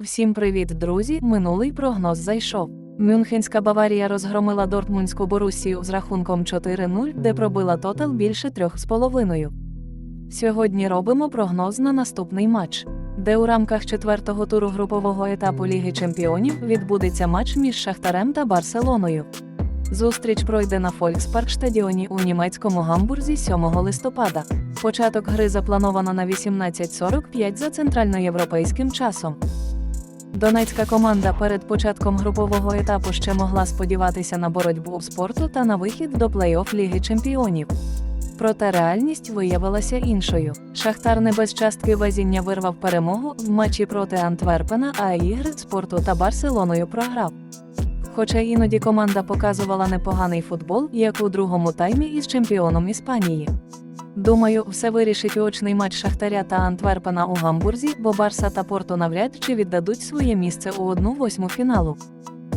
Всім привіт, друзі! Минулий прогноз зайшов. Мюнхенська Баварія розгромила Дортмундську Борусію з рахунком 4-0, де пробила тотал більше 3,5. Сьогодні робимо прогноз на наступний матч, де у рамках четвертого туру групового етапу Ліги Чемпіонів відбудеться матч між Шахтарем та Барселоною. Зустріч пройде на Фолькспаркштадіоні у німецькому гамбурзі 7 листопада. Початок гри заплановано на 18.45 за центральноєвропейським часом. Донецька команда перед початком групового етапу ще могла сподіватися на боротьбу в спорту та на вихід до плей-офф Ліги Чемпіонів. Проте реальність виявилася іншою. Шахтар не без частки везіння вирвав перемогу в матчі проти Антверпена, а ігри спорту та Барселоною програв. Хоча іноді команда показувала непоганий футбол, як у другому таймі із чемпіоном Іспанії. Думаю, все вирішить очний матч Шахтаря та Антверпена у Гамбурзі, бо Барса та Порту навряд чи віддадуть своє місце у одну восьму фіналу.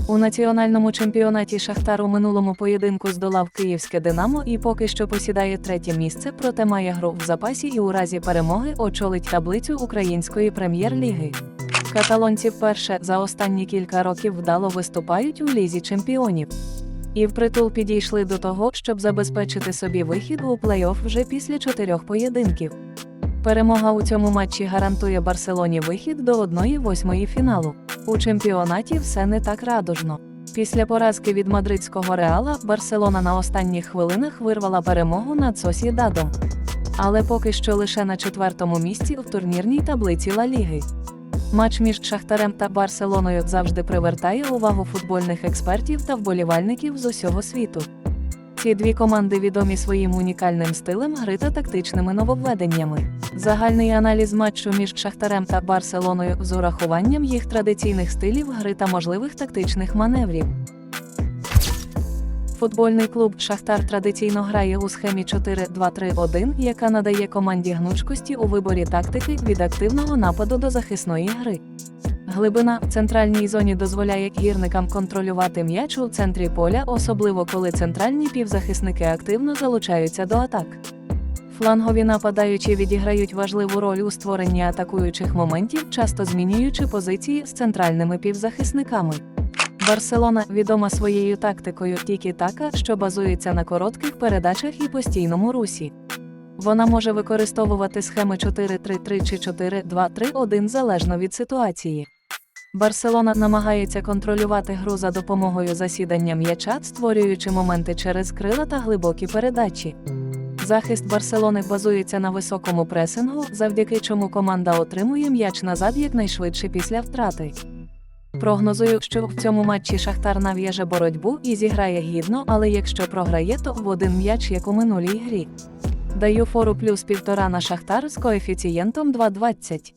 У національному чемпіонаті Шахтар у минулому поєдинку здолав київське Динамо і поки що посідає третє місце, проте має гру в запасі і у разі перемоги очолить таблицю української прем'єр-ліги. Каталонці вперше за останні кілька років вдало виступають у лізі чемпіонів. І впритул підійшли до того, щоб забезпечити собі вихід у плей-офф вже після чотирьох поєдинків. Перемога у цьому матчі гарантує Барселоні вихід до 1-8 фіналу. У чемпіонаті все не так радужно. Після поразки від мадридського реала Барселона на останніх хвилинах вирвала перемогу над Сосідадом. Але поки що лише на четвертому місці в турнірній таблиці Ла Ліги. Матч між Шахтарем та Барселоною завжди привертає увагу футбольних експертів та вболівальників з усього світу. Ці дві команди відомі своїм унікальним стилем гри та тактичними нововведеннями. Загальний аналіз матчу між Шахтарем та Барселоною з урахуванням їх традиційних стилів гри та можливих тактичних маневрів. Футбольний клуб Шахтар традиційно грає у схемі 4-2-3-1, яка надає команді гнучкості у виборі тактики від активного нападу до захисної гри. Глибина в центральній зоні дозволяє гірникам контролювати м'яч у центрі поля, особливо коли центральні півзахисники активно залучаються до атак. Флангові нападаючі відіграють важливу роль у створенні атакуючих моментів, часто змінюючи позиції з центральними півзахисниками. Барселона відома своєю тактикою тікі-така, що базується на коротких передачах і постійному русі. Вона може використовувати схеми 4-3-3 чи 4-2-3-1 залежно від ситуації. Барселона намагається контролювати гру за допомогою засідання м'яча, створюючи моменти через крила та глибокі передачі. Захист Барселони базується на високому пресингу, завдяки чому команда отримує м'яч назад якнайшвидше після втрати. Прогнозую, що в цьому матчі Шахтар нав'яже боротьбу і зіграє гідно, але якщо програє, то в один м'яч, як у минулій грі. Даю фору плюс півтора на Шахтар з коефіцієнтом 2,20.